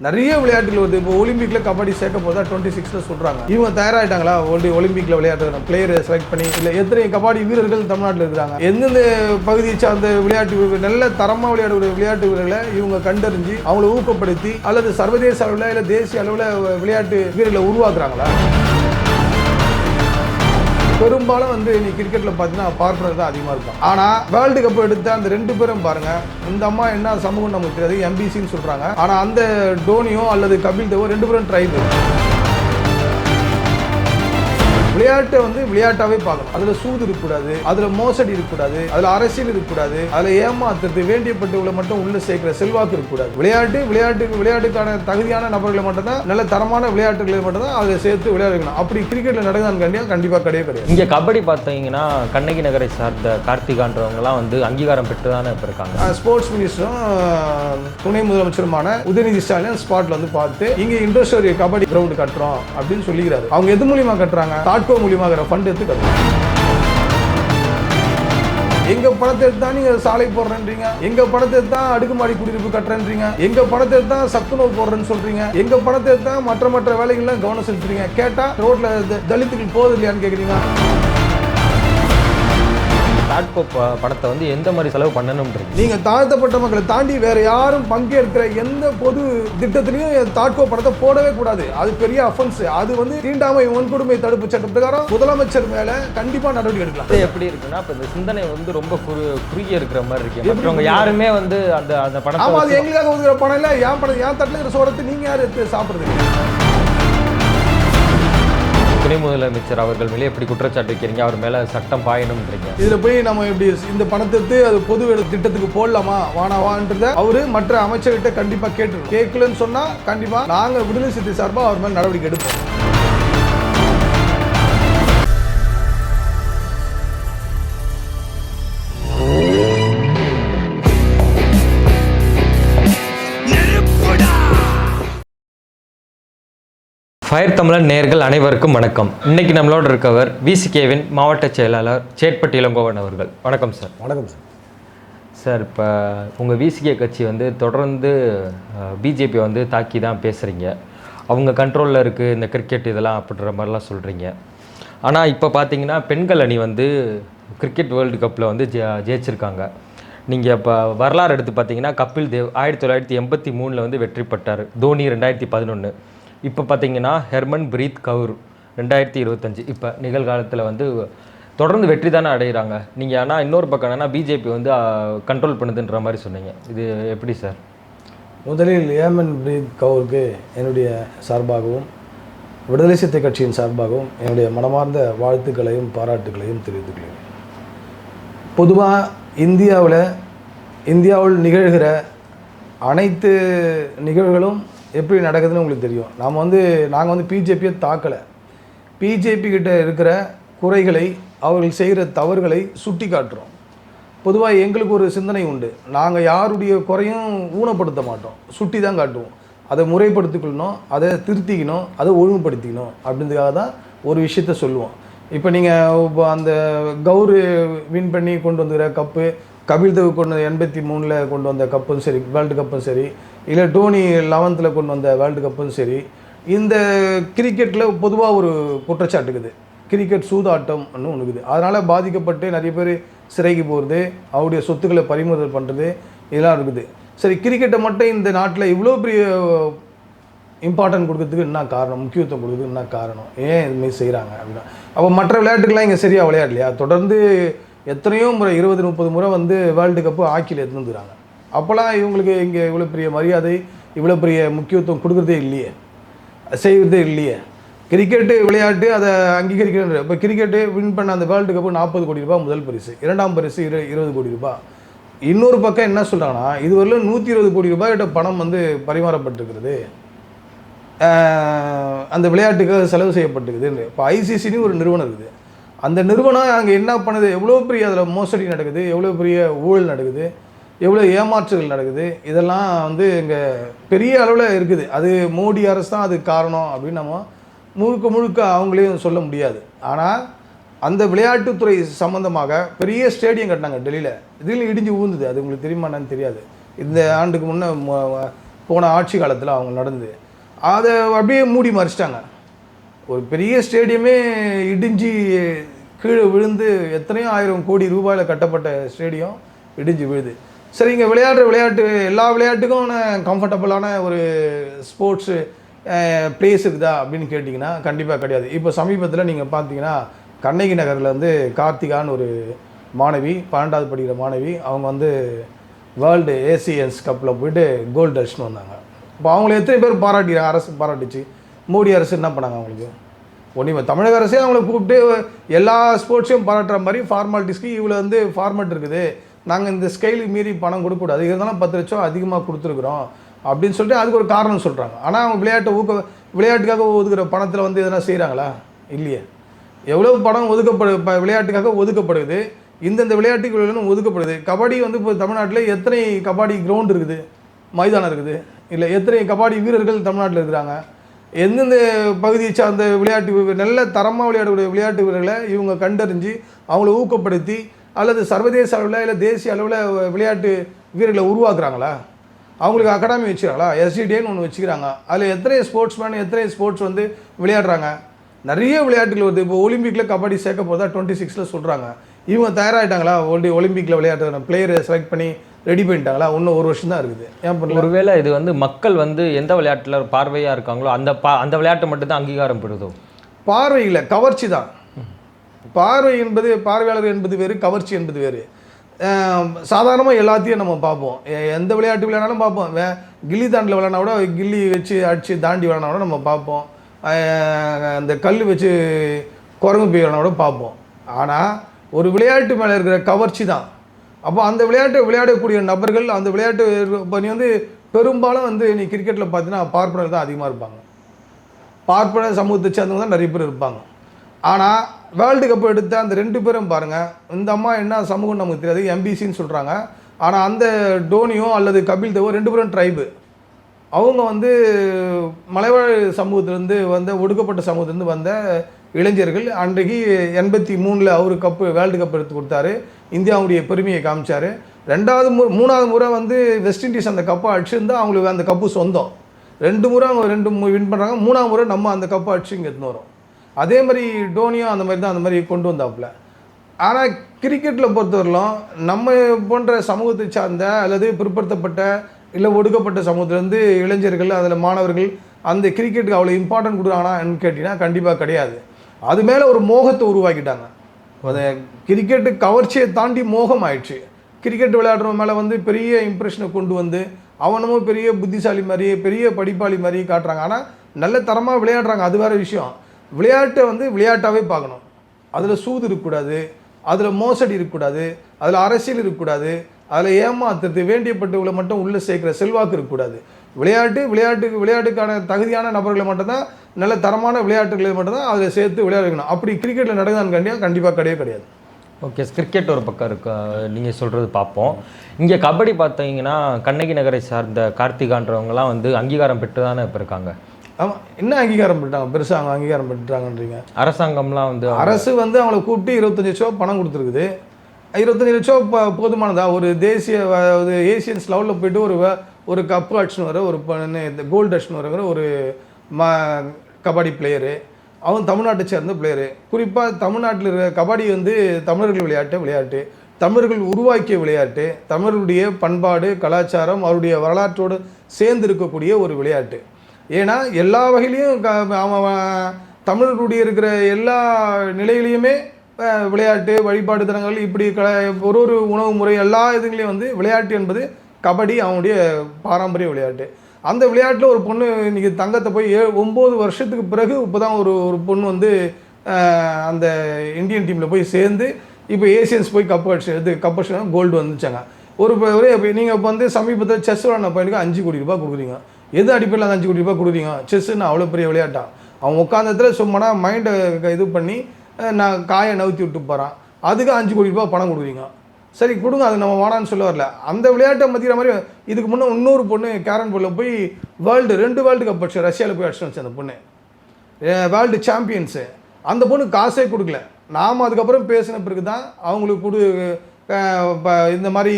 நிறைய விளையாட்டுகள் வருது இப்போ ஒலிம்பிக்கில் கபடி சேர்க்க போதா டுவெண்ட்டி சிக்ஸில் சொல்கிறாங்க இவங்க தயாராயிட்டாங்களா? ஒலி ஒலிம்பிக்கில் விளையாட்டு பிளேயரை செலக்ட் பண்ணி இல்லை எத்தனை கபடி வீரர்கள் தமிழ்நாட்டில் இருக்கிறாங்க? எந்தெந்த பகுதியை சார்ந்த விளையாட்டு நல்ல தரமாக விளையாடக்கூடிய விளையாட்டு வீரர்களை இவங்க கண்டறிஞ்சு அவங்களை ஊக்கப்படுத்தி அல்லது சர்வதேச அளவில் இல்லை தேசிய அளவில் விளையாட்டு வீரர்களை உருவாக்குறாங்களா? பெரும்பாலும் வந்து நீ கிரிக்கெட்ல பார்த்தீங்கன்னா பார்ப்பனர் தான் அதிகமாக இருக்கும். ஆனால் வேர்ல்டு கப் எடுத்த அந்த ரெண்டு பேரும் பாருங்க இந்த அம்மா என்ன சமூகம் நமக்கு தெரியாது எம்பிசின்னு சொல்றாங்க. ஆனால் அந்த டோனியோ அல்லது கபில் தேவோ ரெண்டு பேரும் ட்ரைபு விளையாட்டை வந்து விளையாட்டாவே பார்க்கணும். அதுல சூது இருக்கக்கூடாது அதுல மோசடி இருக்கக்கூடாது அதுல அரசியல் இருக்கக்கூடாது அதுல ஏமாத்துறது வேண்டியப்பட்டவங்களை மட்டும் உள்ள சேர்க்கிற செல்வாக்கு இருக்கக்கூடாது. விளையாட்டு விளையாட்டுக்கு விளையாட்டுக்கான தகுதியான நபர்களை மட்டும் தான் நல்ல தரமான விளையாட்டுகளை மட்டும் தான் அதை சேர்த்து விளையாடணும் அப்படி கிரிக்கெட்ல நடக்குதான்னு கண்டிப்பா கண்டிப்பா கிடையவே கிடையாது. இங்கே கபடி பார்த்தீங்கன்னா கண்ணகி நகரை சார்ந்த கார்த்திகான்றவங்கலாம் வந்து அங்கீகாரம் பெற்று தானே இப்போ இருக்காங்க. ஸ்போர்ட்ஸ் மினிஸ்டரும் துணை முதலமைச்சருமான உதயநிதி ஸ்டாலின் ஸ்பாட்ல வந்து பார்த்து இங்க இண்டோஸ்டோரி கபடி கிரவுண்ட் கட்டுறோம் அப்படின்னு சொல்லிக்கிறாரு. அவங்க எது மூலியமா கட்டுறாங்க? தாட்கோ மூலியமாக ஃபண்ட் எடுத்து கட்டுறாங்க எங்க பணத்தை எடுத்து தான் நீங்க சாலை போடுறேன்றீங்க. எங்க பணத்தை எடுத்தா தான் அடுக்குமாடி குடியிருப்பு கட்டுறேன்றீங்க. எங்க பணத்தை எடுத்தா தான் சத்துணவு போடுறேன்னு சொல்றீங்க. எங்க பணத்தை எடுத்து தான் மற்ற மற்ற வேலைகள்லாம் கவனம் செலுத்துறீங்க. கேட்டா ரோட்ல த- தலித்துகள் போகுது இல்லையான்னு கேக்குறீங்க டாட்கோ ப- பணத்தை வந்து எந்த மாதிரி செலவு பண்ணணும்ன்றது. நீங்க தாழ்த்தப்பட்ட மக்களை தாண்டி வேற யாரும் பங்கேற்கிற எந்த பொது திட்டத்திலையும் தாட்கோ படத்தை போடவே கூடாது. அது பெரிய அஃபென்ஸ் அது வந்து தீண்டாமை வன்கொடுமை தடுப்பு சட்ட பிரகாரம் முதலமைச்சர் மேல கண்டிப்பா நடவடிக்கை எடுக்கலாம். இது எப்படி இருக்குன்னா இப்போ இந்த சிந்தனை வந்து ரொம்ப குறு குறுகிய இருக்கிற மாதிரி இருக்கு. மற்றவங்க யாருமே வந்து அந்த அந்த பணத்தை ஆமா அது எங்களுக்காக ஒதுக்குற பணம் இல்ல என் பணம் என் தட்டுல இருக்கிற சோறத்தை நீங்க யார் எடுத்து சாப்பிடுறது? துணை முதலமைச்சர் அவர்கள் மேலே எப்படி குற்றச்சாட்டு வைக்கிறீங்க? அவர் மேலே சட்டம் பாயணும்ன்றீங்க. இதுல போய் நம்ம எப்படி இந்த பணத்தை எடுத்து அது பொது திட்டத்துக்கு போடலாமா? வானாவான்றத அவரு மற்ற அமைச்சர்கிட்ட கண்டிப்பா கேட்டுருக்கோம். கேட்கலன்னு சொன்னா கண்டிப்பா நாங்க விடுதலை சித்தி சார்பா அவர் மேலே நடவடிக்கை எடுப்போம். ஃபயர் தமிழன் நேயர்கள் அனைவருக்கும் வணக்கம். இன்னைக்கு நம்மளோட இருக்கவர் விசிகேவின் மாவட்ட செயலாளர் சேட்பட்டி இளங்கோவன் அவர்கள். வணக்கம் சார். வணக்கம் சார். சார் இப்போ உங்கள் விசிகே கட்சி வந்து தொடர்ந்து பிஜேபி வந்து தாக்கி தான் பேசுகிறீங்க அவங்க கண்ட்ரோலில் இருக்குது இந்த கிரிக்கெட் இதெல்லாம் அப்படின்ற மாதிரிலாம் சொல்கிறீங்க ஆனால் இப்போ பார்த்தீங்கன்னா பெண்கள் அணி வந்து கிரிக்கெட் வேர்ல்டு கப்பில் வந்து ஜெ ஜெயிச்சிருக்காங்க. நீங்கள் இப்போ வரலாறு எடுத்து பார்த்தீங்கன்னா கபில் தேவ் ஆயிரத்தி தொள்ளாயிரத்தி எண்பத்தி மூணில் வந்து வெற்றி பெற்றார். தோனி ரெண்டாயிரத்தி பதினொன்று இப்போ பார்த்தீங்கன்னா ஹெர்மன் பிரீத் கவுர் ரெண்டாயிரத்தி இருபத்தஞ்சு. இப்போ நிகழ்காலத்தில் வந்து தொடர்ந்து வெற்றி தானே அடைகிறாங்க நீங்கள் ஆனால் இன்னொரு பக்கம் என்னன்னா பிஜேபி வந்து கண்ட்ரோல் பண்ணுதுன்ற மாதிரி சொன்னீங்க. இது எப்படி சார்? முதலில் ஏமன் பிரீத் கவுருக்கு என்னுடைய சார்பாகவும் விடுதலை சிறுத்தை கட்சியின் சார்பாகவும் என்னுடைய மனமார்ந்த வாழ்த்துக்களையும் பாராட்டுகளையும் தெரிவித்துக்கிறேன் பொதுவாக இந்தியாவில் இந்தியாவில் நிகழ்கிற அனைத்து நிகழ்வுகளும் எப்படி நடக்குதுன்னு உங்களுக்கு தெரியும். நாம் வந்து நாங்கள் வந்து பிஜேபியை தாக்கலை. பிஜேபி கிட்ட இருக்கிற குறைகளை அவர்கள் செய்கிற தவறுகளை சுட்டி காட்டுறோம் பொதுவாக எங்களுக்கு ஒரு சிந்தனை உண்டு. நாங்கள் யாருடைய குறையும் ஊனப்படுத்த மாட்டோம். சுட்டி தான் காட்டுவோம். அதை முறைப்படுத்திக்கணும் அதை திருத்திக்கணும் அதை ஒழுங்குபடுத்திக்கணும் அப்படின்றதுக்காக தான் ஒரு விஷயத்த சொல்லுவோம். இப்போ நீங்கள் இப்போ அந்த கௌரு வின் பண்ணி கொண்டு வந்துக்கிற கப்பு கபில் தேவ் கொண்டு எண்பத்தி மூணில் கொண்டு வந்த கப்பும் சரி வேர்ல்டு கப்பும் சரி இல்லை டோனி லெவன்த்தில் கொண்டு வந்த வேர்ல்டு கப்பும் சரி இந்த கிரிக்கெட்டில் பொதுவாக ஒரு குற்றச்சாட்டு இருக்குது. கிரிக்கெட் சூதாட்டம்னு ஒன்று இருக்குது. அதனால் பாதிக்கப்பட்டு நிறைய பேர் சிறைக்கு போகிறது அவருடைய சொத்துக்களை பறிமுதல் பண்ணுறது இதெல்லாம் இருக்குது. சரி கிரிக்கெட்டை மட்டும் இந்த நாட்டில் இவ்வளோ பெரிய இம்பார்ட்டன்ட் கொடுக்கறதுக்கு என்ன காரணம்? முக்கியத்துவம் கொடுக்குறதுக்கு என்ன காரணம்? ஏன் இதுமாரி செய்கிறாங்க அப்படின்னா? அப்போ மற்ற விளையாட்டுக்கெல்லாம் இங்கே சரியாக விளையாடலையா? தொடர்ந்து எத்தனையோ முறை இருபது முப்பது முறை வந்து வேர்ல்டு கப்பு ஹாக்கியில் எடுத்துருந்துக்கிறாங்க அப்போல்லாம் இவங்களுக்கு இங்கே இவ்வளோ பெரிய மரியாதை இவ்வளோ பெரிய முக்கியத்துவம் கொடுக்குறதே இல்லையே. செய்வதே இல்லையே. கிரிக்கெட்டு விளையாட்டு அதை அங்கீகரிக்கிற இப்போ கிரிக்கெட்டு வின் பண்ண அந்த வேர்ல்டு கப்பு நாற்பது கோடி ரூபாய் முதல் பரிசு. இரண்டாம் பரிசு இரு இருபது கோடி ரூபாய். இன்னொரு பக்கம் என்ன சொல்கிறாங்கன்னா இதுவரையிலும் நூற்றி இருபது கோடி ரூபாய் கிட்ட பணம் வந்து பரிமாறப்பட்டிருக்கிறது. அந்த விளையாட்டுக்கு செலவு செய்யப்பட்டிருக்குதுன்னு. இப்போ ஐசிசின்னு ஒரு நிறுவனம் இருக்குது. அந்த நிறுவனம் அங்கே என்ன பண்ணுது? எவ்வளோ பெரிய அதில் மோசடி நடக்குது? எவ்வளோ பெரிய ஊழல் நடக்குது? எவ்வளோ ஏமாற்றுகள் நடக்குது? இதெல்லாம் வந்து இங்கே பெரிய அளவில் இருக்குது. அது மோடி அரசு தான் அதுக்கு காரணம் அப்படின்னு நம்ம முழுக்க முழுக்க அவங்களையும் சொல்ல முடியாது. ஆனால் அந்த விளையாட்டுத்துறை சம்மந்தமாக பெரிய ஸ்டேடியம் கட்டினாங்க டெல்லியில். இதில் இடிஞ்சு ஊந்துது. அது உங்களுக்கு தெரியுமா என்னன்னு தெரியாது. இந்த ஆண்டுக்கு முன்னே போன ஆட்சி காலத்தில் அவங்க நடந்தது. அதை அப்படியே மூடி மறைச்சிட்டாங்க. ஒரு பெரிய ஸ்டேடியமே இடிஞ்சு கீழே விழுந்து எத்தனையோ ஆயிரம் கோடி ரூபாயில் கட்டப்பட்ட ஸ்டேடியம் இடிஞ்சு விழுது. சரி இங்கே விளையாடுற விளையாட்டு எல்லா விளையாட்டுக்கும் கம்ஃபர்டபுளான ஒரு ஸ்போர்ட்ஸு பிளேஸ் இருக்குதா அப்படின்னு கேட்டிங்கன்னா கண்டிப்பாக கிடையாது. இப்போ சமீபத்தில் நீங்கள் பார்த்தீங்கன்னா கண்ணகி நகரில் வந்து கார்த்திகான்னு ஒரு மாணவி பன்னெண்டாவது படிக்கிற மாணவி அவங்க வந்து வேர்ல்டு ஏசியன்ஸ் கப்பில் போயிட்டு கோல்டு அடிச்சுன்னு வந்தாங்க. இப்போ அவங்கள எத்தனை பேர் பாராட்டிக்கிறாங்க அரசு பாராட்டுச்சு? மோடி அரசு என்ன பண்ணாங்க அவங்களுக்கு? ஒன்றுமே தமிழக அரசே அவங்கள கூப்பிட்டு எல்லா ஸ்போர்ட்ஸையும் பாராட்டுற மாதிரி ஃபார்மாலிட்டிஸ்க்கு இவ்வளோ வந்து ஃபார்மேட் இருக்குது. நாங்கள் இந்த ஸ்கெயிலுக்கு மீறி பணம் கொடுக்கக்கூடாது. இருந்தாலும் பத்து லட்சம் அதிகமாக கொடுத்துருக்குறோம் அப்படின்னு சொல்லிட்டு அதுக்கு ஒரு காரணம் சொல்கிறாங்க ஆனால் அவங்க விளையாட்டை ஊக்க விளையாட்டுக்காக ஒதுக்குற பணத்தில் வந்து எதனா செய்கிறாங்களா இல்லையே. எவ்வளோ பணம் ஒதுக்கப்படு விளையாட்டுக்காக ஒதுக்கப்படுது. இந்தந்த விளையாட்டுகளும் ஒதுக்கப்படுது? கபடி வந்து இப்போ தமிழ்நாட்டில் எத்தனை கபடி கிரவுண்ட் இருக்குது? மைதானம் இருக்குது. இல்லை எத்தனை கபாடி வீரர்கள் தமிழ்நாட்டில் இருக்கிறாங்க? எந்தெந்த பகுதியை சார்ந்த விளையாட்டு வீரர் நல்ல தரமாக விளையாடக்கூடிய விளையாட்டு வீரர்களை இவங்க கண்டறிஞ்சு அவங்கள ஊக்கப்படுத்தி அல்லது சர்வதேச அளவில் இல்லை தேசிய அளவில் விளையாட்டு வீரர்களை உருவாக்குறாங்களா? அவங்களுக்கு அகாடமி வச்சுக்கிறாங்களா? எஸ்டிடேன்னு ஒன்று வச்சுக்கிறாங்க. அதில் எத்தனை ஸ்போர்ட்ஸ் மேன் எத்தனை ஸ்போர்ட்ஸ் வந்து விளையாடுறாங்க? நிறைய விளையாட்டுகள் வருது. இப்போ ஒலிம்பிக்கில் கபடி சேர்க்க போதா டுவெண்ட்டி சிக்ஸில் சொல்கிறாங்க இவங்க தயாராகிட்டாங்களா ஒலி ஒலிம்பிக்கில் விளையாடுற பிளேயரை செலக்ட் பண்ணி ரெடி பண்ணிட்டாங்களா? இன்னும் ஒரு வருஷம் தான் இருக்குது. ஏன் பண்ணல? ஒருவேளை இது வந்து மக்கள் வந்து எந்த விளையாட்டில் பார்வையாக இருக்காங்களோ அந்த பா அந்த விளையாட்டு மட்டும் தான் அங்கீகாரம் பெறுதோ பார்வையில் கவர்ச்சி தான். பார்வை என்பது பார்வையாளர் என்பது வேறு கவர்ச்சி என்பது வேறு. சாதாரணமாக எல்லாத்தையும் நம்ம பார்ப்போம். எந்த விளையாட்டு விளையாடினாலும் பார்ப்போம். வே கில்லி தாண்டில் விளையாடினா கூட கில்லி வச்சு அடித்து தாண்டி விளையாடினா கூட நம்ம பார்ப்போம். அந்த கல் வச்சு குரங்கு போய் விளையாடினா கூட பார்ப்போம். ஆனால் ஒரு விளையாட்டு மேலே இருக்கிற கவர்ச்சி தான். அப்போ அந்த விளையாட்டை விளையாடக்கூடிய நபர்கள் அந்த விளையாட்டு இப்போ நீ வந்து பெரும்பாலும் வந்து நீ கிரிக்கெட்டில் பார்த்தீங்கன்னா பார்ப்பனர் தான் அதிகமாக இருப்பாங்க. பார்ப்பன சமூகத்தை சேர்ந்தவங்க தான் நிறைய பேர் இருப்பாங்க. ஆனால் வேர்ல்டு கப் எடுத்த அந்த ரெண்டு பேரும் பாருங்கள் இந்த அம்மா என்ன சமூகம் நமக்கு தெரியாது எம்பிசின்னு சொல்கிறாங்க ஆனால் அந்த டோனியோ அல்லது கபில் தேவோ ரெண்டு பேரும் ட்ரைபு அவங்க வந்து மலைவாழ் சமூகத்திலேருந்து வந்த ஒடுக்கப்பட்ட சமூகத்திலேருந்து வந்த இளைஞர்கள் அன்றைக்கு எண்பத்தி மூணில் அவர் கப்பு வேர்ல்டு கப் எடுத்து கொடுத்தாரு. இந்தியாவுடைய பெருமையை காமிச்சார். ரெண்டாவது மு மூணாவது முறை வந்து வெஸ்ட் இண்டீஸ் அந்த கப்பை அடிச்சிருந்தால் அவங்களுக்கு அந்த கப்பு சொந்தம். ரெண்டு முறை அவங்க ரெண்டு வின் பண்ணுறாங்க மூணாவது முறை நம்ம அந்த கப்பை அடிச்சு இங்கே எடுத்துன்னு வரோம். அதே மாதிரி டோனியும் அந்த மாதிரி தான் அந்த மாதிரி கொண்டு வந்தாப்புல. ஆனால் கிரிக்கெட்டில் பொறுத்தவரையிலும் நம்ம போன்ற சமூகத்தை சார்ந்த அல்லது பிற்படுத்தப்பட்ட இல்லை ஒடுக்கப்பட்ட சமூகத்திலேருந்து இளைஞர்கள் அதில் மாணவர்கள் அந்த கிரிக்கெட்டுக்கு அவ்வளோ இம்பார்ட்டன்ட் கொடுக்குறாங்களான்னு கேட்டிங்கன்னா கண்டிப்பாக கிடையாது. அது மேலே ஒரு மோகத்தை உருவாக்கிட்டாங்க. அது கிரிக்கெட்டு கவர்ச்சியை தாண்டி மோகம் ஆயிடுச்சு கிரிக்கெட் விளையாடுறவன் மேலே வந்து பெரிய இம்ப்ரெஷனை கொண்டு வந்து அவனமும் பெரிய புத்திசாலி மாதிரி பெரிய படிப்பாளி மாதிரி காட்டுறாங்க. ஆனால் நல்ல தரமாக விளையாடுறாங்க. அது வேறு விஷயம். விளையாட்டை வந்து விளையாட்டாகவே பார்க்கணும். அதில் சூது இருக்கக்கூடாது. அதில் மோசடி இருக்கக்கூடாது. அதில் அரசியல் இருக்கக்கூடாது. அதில் ஏமாத்துறது வேண்டியப்பட்டவங்களை மட்டும் உள்ளே சேர்க்குற செல்வாக்கு இருக்கக்கூடாது. விளையாட்டு விளையாட்டுக்கு விளையாட்டுக்கான தகுதியான நபர்களை மட்டும்தான் நல்ல தரமான விளையாட்டுகளை மட்டும்தான் அதில் சேர்த்து விளையாட வைக்கணும் அப்படி கிரிக்கெட்டில் நடக்குதான்னு கண்டிப்பாக கண்டிப்பாக கிடையவே கிடையாது. ஓகே கிரிக்கெட் ஒரு பக்கம் இருக்கு? நீங்கள் சொல்கிறது பார்ப்போம். இங்கே கபடி பார்த்தீங்கன்னா கண்ணகி நகரை சார்ந்த கார்த்திகான்றவங்கலாம் வந்து அங்கீகாரம் பெற்று தானே இப்போ இருக்காங்க? ஆமாம் என்ன அங்கீகாரம் பண்ணிட்டாங்க பெருசாக அவங்க அங்கீகாரம் பண்ணிட்டாங்கன்றீங்க அரசாங்கம்லாம் வந்து அரசு வந்து அவங்கள கூப்பிட்டு இருபத்தஞ்சி லட்ச ரூபா பணம் கொடுத்துருக்குது. இருபத்தஞ்சி லட்ச ரூபா ப- போதுமானதா? ஒரு தேசிய ஏசியன்ஸ் லெவலில் போயிட்டு ஒரு ஒரு கப்பு அடிச்சுன்னு வர ஒரு கோல்டு அடிச்சுன்னு வரங்கிற ஒரு ம கபடி பிளேயரு அவன் தமிழ்நாட்டை சேர்ந்த பிளேயரு குறிப்பாக தமிழ்நாட்டில் இருக்கிற கபடி வந்து தமிழர்கள் விளையாட்டு விளையாட்டு. தமிழர்கள் உருவாக்கிய விளையாட்டு. தமிழருடைய பண்பாடு கலாச்சாரம் அவருடைய வரலாற்றோடு சேர்ந்து இருக்கக்கூடிய ஒரு விளையாட்டு. ஏன்னா எல்லா வகையிலையும் க அவன் தமிழர்களுடைய இருக்கிற எல்லா நிலையிலையுமே விளையாட்டு வழிபாடு தலங்கள் இப்படி க ஒரு ஒரு உணவு முறை எல்லா இதுங்களையும் வந்து விளையாட்டு என்பது கபடி அவனுடைய பாரம்பரிய விளையாட்டு. அந்த விளையாட்டில் ஒரு பொண்ணு இன்றைக்கி தங்கத்தை போய் ஏ ஒம்பது வருஷத்துக்கு பிறகு இப்போ தான் ஒரு ஒரு பொண்ணு வந்து அந்த இந்தியன் டீமில் போய் சேர்ந்து இப்போ ஏசியன்ஸ் போய் கப் அடிச்சு இது கப் அடிச்சு கோல்டு வந்துச்சாங்க. ஒரு ஒரே இப்போ நீங்கள் இப்போ வந்து சமீபத்தில் செஸ் விளாட்ன பையனுக்கு அஞ்சு கோடி ரூபாய் கொடுக்குறீங்க. எது அடிப்படையில் அந்த அஞ்சு கோடி ரூபாய் கொடுக்குறீங்க? செஸ்ஸுன்னு அவ்வளோ பெரிய விளையாட்டான் அவன் உட்காந்த இடத்துல சும்மானா மைண்டை இது பண்ணி நான் காயை நவுத்தி விட்டு போகிறான் அதுக்கு அஞ்சு கோடி ரூபாய் பணம் கொடுக்குறீங்க. சரி கொடுங்க அது நம்ம வாடான்னு சொல்ல வரல. அந்த விளையாட்டை மதிக்கிற மாதிரி இதுக்கு முன்னே இன்னொரு பொண்ணு கேரன் போர்டில் போய் வேர்ல்டு ரெண்டு வேர்ல்டு கப் அடிச்சு ரஷ்யாவில் போய் அடிச்சு வந்துச்சு அந்த பொண்ணு வேர்ல்டு சாம்பியன்ஸு அந்த பொண்ணு காசே கொடுக்கல. நாம் அதுக்கப்புறம் பேசின பிறகு தான் அவங்களுக்கு கொடு இந்த மாதிரி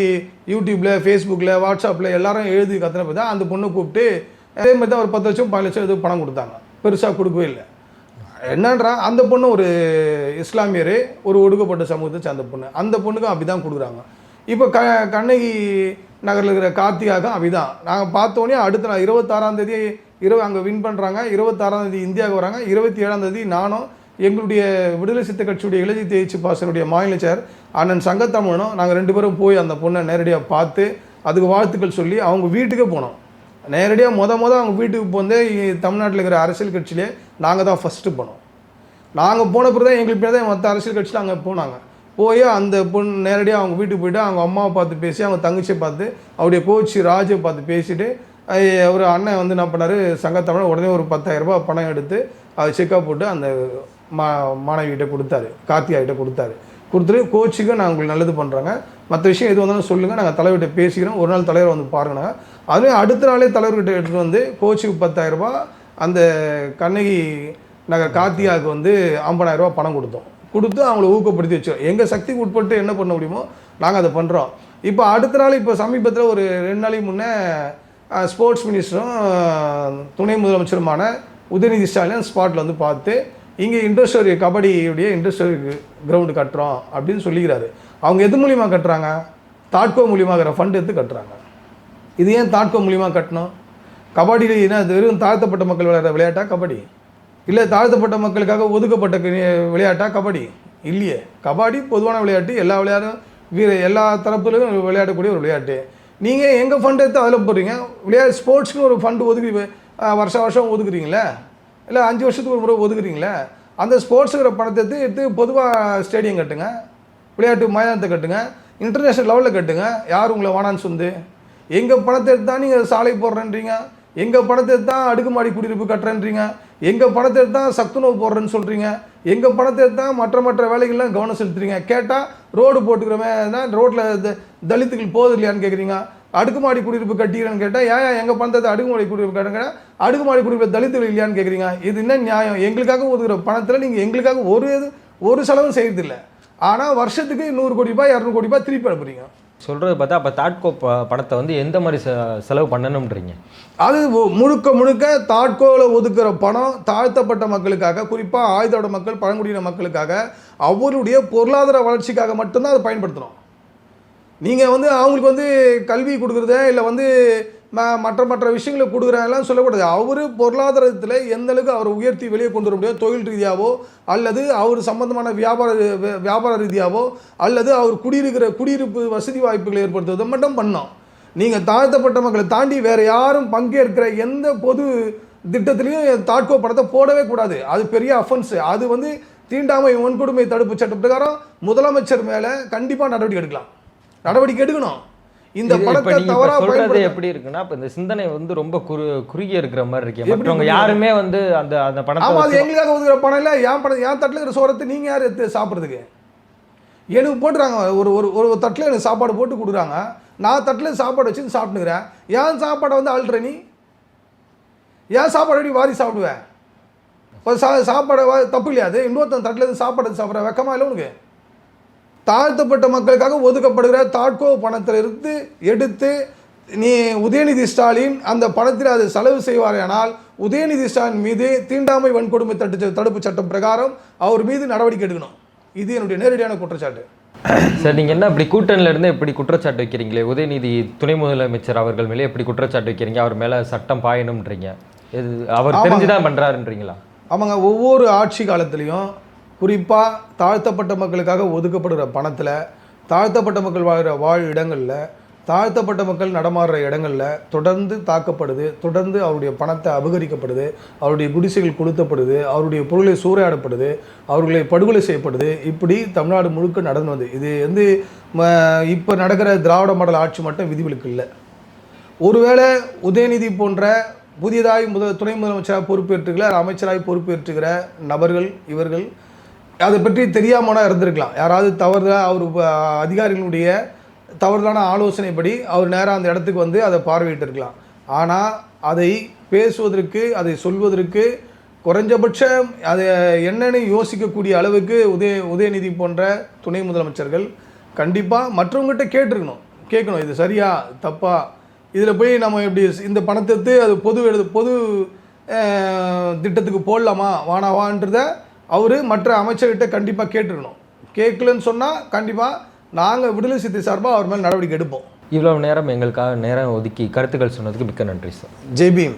யூடியூப்பில் ஃபேஸ்புக்கில் வாட்ஸ்அப்பில் எல்லாரும் எழுதி கத்துனப்ப தான் அந்த பொண்ணை கூப்பிட்டு அதே மாதிரி தான் ஒரு பத்து லட்சம் பதினஞ்சு லட்சம் எதுவும் பணம் கொடுத்தாங்க. பெருசாக கொடுக்கவே இல்லை. என்னன்றா அந்த பொண்ணு ஒரு இஸ்லாமியர் ஒரு ஒடுக்கப்பட்ட சமூகத்தை சேர்ந்த பொண்ணு. அந்த பொண்ணுக்கும் அப்படி தான் கொடுக்குறாங்க. இப்போ க கண்ணகி நகரில் இருக்கிற கார்த்திகாக்கும் அப்படிதான் நாங்கள் பார்த்தோன்னே அடுத்த நாள் இருபத்தாறாம் தேதி இரவு அங்கே வின் பண்ணுறாங்க இருபத்தாறாம் தேதி இந்தியாவுக்கு வராங்க. இருபத்தி ஏழாம் தேதி நானும் எங்களுடைய விடுதலை சித்த கட்சியுடைய இளைஞர் தேய்ச்சி பாசனுடைய மாநில செயலர் அண்ணன் சங்கத்தமிழனும் நாங்கள் ரெண்டு பேரும் போய் அந்த பொண்ணை நேரடியாக பார்த்து அதுக்கு வாழ்த்துக்கள் சொல்லி அவங்க வீட்டுக்கே போனோம். நேரடியாக மொதல் மொதல் அவங்க வீட்டுக்கு போந்து தமிழ்நாட்டில் இருக்கிற அரசியல் கட்சியிலே நாங்கள் தான் ஃபஸ்ட்டு போனோம். நாங்கள் போன பிறகு தான் எங்களுக்கு தான் மற்ற அரசியல் கட்சியில் அங்கே போனாங்க. போய் அந்த பொண்ணு நேரடியாக அவங்க வீட்டுக்கு போயிட்டு அவங்க அம்மாவை பார்த்து பேசி அவங்க தங்கச்சியை பார்த்து அவருடைய கோச் ராஜை பார்த்து பேசிவிட்டு அவர் அண்ணன் வந்து என்ன பண்ணார் சங்கத்தமிழ் உடனே ஒரு 10000 ரூபாய் பணம் எடுத்து அதை செக்கப் போட்டு அந்த மா மாணவிகிட்ட கொடுத்தாரு கார்த்திகாகிட்ட கொடுத்தாரு. கொடுத்துட்டு கோச்சுக்கும் நான் உங்களுக்கு நல்லது பண்ணுறாங்க மற்ற விஷயம் எது வந்தாலும் சொல்லுங்கள் நாங்கள் தலைவர்கிட்ட பேசிக்கிறோம். ஒரு நாள் தலைவர் வந்து பாருங்கண்ணா அதுவே அடுத்த நாளே தலைவர்கிட்ட எடுத்துகிட்டு வந்து கோச்சுக்கு பத்தாயிரரூபா அந்த கண்ணகி நகர் கார்த்தியாவுக்கு வந்து ஐம்பதாயிரரூபா பணம் கொடுத்தோம். கொடுத்து அவங்கள ஊக்கப்படுத்தி வச்சோம் எங்கள் சக்திக்கு உட்பட்டு என்ன பண்ண முடியுமோ நாங்கள் அதை பண்ணுறோம் இப்போ அடுத்த நாள் இப்போ சமீபத்தில் ஒரு ரெண்டு நாளைக்கு முன்னே ஸ்போர்ட்ஸ் மினிஸ்டரும் துணை முதலமைச்சருமான உதயநிதி ஸ்டாலின் ஸ்பாட்டில் வந்து பார்த்து இங்கே இண்டஸ்ட்ரி கபடியுடைய இண்டஸ்ட்ரி கிரவுண்டு கட்டுறோம் அப்படின்னு சொல்லிக்கிறாரு. அவங்க எது மூலிமா கட்டுறாங்க? தாட்கோ மூலியமாகிற ஃபண்ட் எடுத்து கட்டுறாங்க. இது ஏன் தாட்கோ மூலியமாக கட்டணும்? கபடியில் என்ன அது வெறும் தாழ்த்தப்பட்ட மக்கள் விளையாடுற விளையாட்டா கபடி? இல்லை தாழ்த்தப்பட்ட மக்களுக்காக ஒதுக்கப்பட்ட விளையாட்டா கபடி? இல்லையே. கபடி பொதுவான விளையாட்டு எல்லா விளையாடும் வீர எல்லா தரப்புலையும் விளையாடக்கூடிய ஒரு விளையாட்டு. நீங்கள் எங்கள் ஃபண்ட் எடுத்து அதில் போடுறீங்க? விளையாட்டு ஸ்போர்ட்ஸ்க்கு ஒரு ஃபண்டு ஒதுக்கி வருஷம் வருஷம் ஒதுக்குறீங்களே இல்லை அஞ்சு வருஷத்துக்கு ஒரு முறை ஒதுக்குறீங்களே? அந்த ஸ்போர்ட்ஸுங்கிற பணத்தை எடுத்து எடுத்து பொதுவாக ஸ்டேடியம் கட்டுங்க. விளையாட்டு மைதானத்தை கட்டுங்க. இன்டர்நேஷ்னல் லெவலில் கட்டுங்க. யார் உங்களை வேணான்னு சொந்து எங்கள் பணத்தை எடுத்து தான் நீங்கள் சாலை போடுறேன்றீங்க. எங்கள் பணத்தை எடுத்து தான் அடுக்குமாடி குடியிருப்பு கட்டுறேன்றீங்க. எங்கள் பணத்தை எடுத்து தான் சத்துணவு போடுறேன்னு சொல்கிறீங்க எங்கள் பணத்தை எடுத்து தான் மற்ற மற்ற வேலைகள்லாம் கவனம் செலுத்துறீங்க. கேட்டால் ரோடு போட்டுக்கிறவன் தான் ரோட்டில் தலித்துகள் போகுது இல்லையான்னு கேட்குறீங்க அடுக்குமாடி குடியிருப்பு கட்டிக்கிறேன்னு கேட்டால் ஏன் எங்கள் பணத்தை அடுக்குமாடி குடியிருப்பு கட்டுங்க அடுக்குமாடி குடியிருப்பு தலித்துகள் இல்லையான்னு கேட்குறீங்க இது என்ன நியாயம்? எங்களுக்காக ஒதுக்குற பணத்தில் நீங்கள் எங்களுக்காக ஒரு இது ஒரு செலவும் செய்யறதில்ல ஆனால் வருஷத்துக்கு நூறு கோடி ரூபாய் இரநூறு கோடி ரூபாய் திருப்பி அனுப்புறீங்க. சொல்கிறது பார்த்தா அப்போ தாட்கோ பணத்தை வந்து எந்த மாதிரி செ செலவு பண்ணணும்ன்றீங்க? அது முழுக்க முழுக்க தாட்கோவில் ஒதுக்குற பணம் தாழ்த்தப்பட்ட மக்களுக்காக குறிப்பாக ஆயுதோட மக்கள் பழங்குடியின மக்களுக்காக அவருடைய பொருளாதார வளர்ச்சிக்காக மட்டும்தான் அதை பயன்படுத்தணும். நீங்கள் வந்து அவங்களுக்கு வந்து கல்வி கொடுக்குறத இல்லை வந்து ம மற்ற மற்ற விஷயங்களை கொடுக்குறதெல்லாம் சொல்லக்கூடாது. அவர் பொருளாதாரத்தில் எந்தளவுக்கு அவரை உயர்த்தி வெளியே கொண்டு வர முடியும் தொழில் ரீதியாவோ அல்லது அவர் சம்மந்தமான வியாபார வியாபார ரீதியாவோ அல்லது அவர் குடியிருக்கிற குடியிருப்பு வசதி வாய்ப்புகளை ஏற்படுத்துவதை மட்டும் பண்ணோம். நீங்கள் தாழ்த்தப்பட்ட மக்களை தாண்டி வேறு யாரும் பங்கேற்கிற எந்த பொது திட்டத்திலையும் தாட்கோ படத்தை போடவே கூடாது. அது பெரிய அஃபென்ஸு அது வந்து தீண்டாமை வன்கொடுமை தடுப்பு சட்ட பிரகாரம் முதலமைச்சர் மேலே கண்டிப்பாக நடவடிக்கை எடுக்கலாம். நடவடிக்கை எடுக்கணும். இந்த படத்தை நீங்க தவறா சொல்றது எப்படி இருக்குன்னா இப்ப இந்த சிந்தனை வந்து ரொம்ப குறு குறுகிய இருக்கிற மாதிரி இருக்கு மற்றவங்க? யாருமே வந்து அந்த அந்த பணத்தை ஆமா அது எங்களுக்காக ஒதுக்குற பணம் இல்லை என் பணம் என் தட்டில் இருக்கிற சோறத்தை நீங்கள் யார் எடுத்து சாப்பிட்றதுக்கு? எனக்கு போட்டுறாங்க ஒரு ஒரு ஒரு தட்டில் எனக்கு சாப்பாடு போட்டு கொடுக்குறாங்க. நான் தட்டில் சாப்பாடு வச்சு சாப்பிட்டுக்கிறேன். ஏன் சாப்பாடை வந்து அல்ற நீ? ஏன் சாப்பாடு எப்படி வாரி சாப்பிடுவேன் சா சாப்பாடை தப்பு இல்லையா அது? இன்னொருத்தன் தட்டில் இருந்து சாப்பாடு சாப்பிட்ற வெக்கமா இல்லை உனக்கு? தாழ்த்தப்பட்ட மக்களுக்காக ஒதுக்கப்படுகிற தாட்கோ பணத்தில் இருந்து எடுத்து நீ உதயநிதி ஸ்டாலின் அந்த பணத்தில் அதை செலவு செய்வாரேயானால் உதயநிதி ஸ்டாலின் மீது தீண்டாமை வன்கொடுமை தட்டு தடுப்பு சட்டம் பிரகாரம் அவர் மீது நடவடிக்கை எடுக்கணும். இது என்னுடைய நேரடியான குற்றச்சாட்டு. சார் நீங்க என்ன இப்படி கூட்டணில இருந்து இப்படி குற்றச்சாட்டு வைக்கிறீங்களே? உதயநிதி துணை முதலமைச்சர் அவர்கள் மேலே எப்படி குற்றச்சாட்டு வைக்கிறீங்க? அவர் மேல சட்டம் பாயணும்ன்றீங்க. இது அவர். தெரிஞ்சுதான் பண்றாருன்றீங்களா? ஆமாங்க. ஒவ்வொரு ஆட்சி காலத்துலேயும் குறிப்பாக தாழ்த்தப்பட்ட மக்களுக்காக ஒதுக்கப்படுகிற பணத்தில் தாழ்த்தப்பட்ட மக்கள் வாழ்கிற வாழ் இடங்களில் தாழ்த்தப்பட்ட மக்கள் நடமாடுற இடங்களில் தொடர்ந்து தாக்கப்படுது தொடர்ந்து அவருடைய பணத்தை அபகரிக்கப்படுது அவருடைய குடிசைகள் கொளுத்தப்படுது அவருடைய பொருளை சூறையாடப்படுது அவர்களை படுகொலை செய்யப்படுது. இப்படி தமிழ்நாடு முழுக்க நடந்து வந்து இது வந்து இப்போ நடக்கிற திராவிட மாடல் ஆட்சி மட்டும் விதிவிலக்கு இல்லை. ஒருவேளை உதயநிதி போன்ற புதியதாய் முதல் துணை முதலமைச்சராக பொறுப்பேற்றுகிற அமைச்சராய் பொறுப்பேற்றுகிற நபர்கள் இவர்கள் அதை பற்றி தெரியாமனா இருந்திருக்கலாம். யாராவது தவறுதலாக அவர் அதிகாரிகளுடைய தவறுதலான ஆலோசனைப்படி அவர் நேராக அந்த இடத்துக்கு வந்து அதை பார்வையிட்டிருக்கலாம். ஆனால் அதை பேசுவதற்கு அதை சொல்வதற்கு குறைஞ்சபட்சம் அதை என்னன்னு யோசிக்கக்கூடிய அளவுக்கு உதய உதயநிதி போன்ற துணை முதலமைச்சர்கள் கண்டிப்பாக மற்றவங்ககிட்ட கேட்டிருக்கணும். கேட்கணும் இது சரியா தப்பா? இதில் போய் நம்ம எப்படி இந்த பணத்தை எடுத்து அது பொது எழுது பொது திட்டத்துக்கு போடலாமா? வானாவான்றதை அவர் மற்ற அமைச்சர்கிட்ட கண்டிப்பாக கேட்டிருக்கணும் கேட்கலன்னு சொன்னால் கண்டிப்பாக நாங்கள் விடுதலை சித்தி சார்பாக அவர் மேலே நடவடிக்கை எடுப்போம். இவ்வளவு நேரம் எங்களுக்காக நேரம் ஒதுக்கி கருத்துக்கள் சொன்னதுக்கு மிக்க நன்றி சார். ஜெய்பீம்